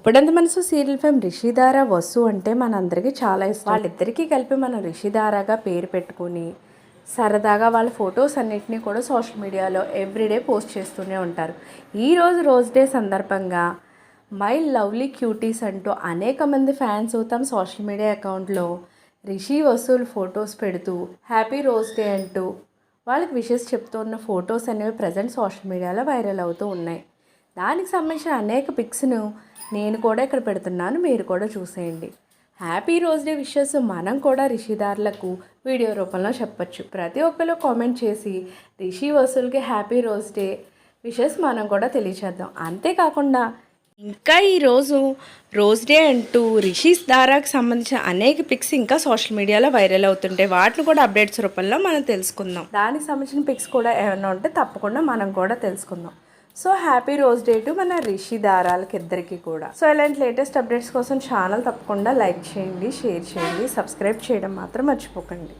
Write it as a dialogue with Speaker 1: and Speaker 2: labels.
Speaker 1: ఉప్పుడంత మనసు serial fame Rishidhara Vasu అంటే మనందరికీ చాలా ఇష్టం. వాళ్ళిద్దరికీ కలిపి మనం రిషిధారాగా పేరు పెట్టుకుని సరదాగా వాళ్ళ ఫొటోస్ అన్నిటినీ కూడా సోషల్ మీడియాలో ఎవ్రీడే పోస్ట్ చేస్తూనే ఉంటారు. ఈరోజు రోజ్ డే సందర్భంగా మై లవ్లీ క్యూటీస్ అంటూ అనేక మంది ఫ్యాన్స్ అవుతాం సోషల్ మీడియా అకౌంట్లో రిషి వసూలు ఫొటోస్ పెడుతూ హ్యాపీ రోజ్ డే అంటూ వాళ్ళకి విషెస్ చెప్తున్న ఫొటోస్ అనేవి ప్రజెంట్ సోషల్ మీడియాలో వైరల్ అవుతూ ఉన్నాయి. దానికి సంబంధించిన అనేక పిక్స్ను నేను కూడా ఇక్కడ పెడుతున్నాను మీరు కూడా చూసేయండి. హ్యాపీ రోజ్ డే విషెస్ మనం కూడా రిషిదారులకు వీడియో రూపంలో చెప్పొచ్చు. ప్రతి ఒక్కరు కామెంట్ చేసి రిషి వసూల్కి హ్యాపీ రోజ్ డే విషెస్ మనం కూడా తెలియచేద్దాం. అంతేకాకుండా ఇంకా ఈరోజు రోజ్ డే అంటూ రిషిస్ దారాకు సంబంధించిన అనేక పిక్స్ ఇంకా సోషల్ మీడియాలో వైరల్ అవుతుంటాయి వాటిని కూడా అప్డేట్స్ రూపంలో మనం తెలుసుకుందాం. దానికి సంబంధించిన పిక్స్ కూడా ఏమైనా ఉంటే తప్పకుండా మనం కూడా తెలుసుకుందాం. So happy rose day to మన రిషి దారాలకి ఇద్దరికి కూడా. సో ఇలాంటి లేటెస్ట్ అప్డేట్స్ కోసం ఛానల్ తప్పకుండా లైక్ చేయండి షేర్ చేయండి సబ్స్క్రైబ్ చేయడం మాత్రం మర్చిపోకండి.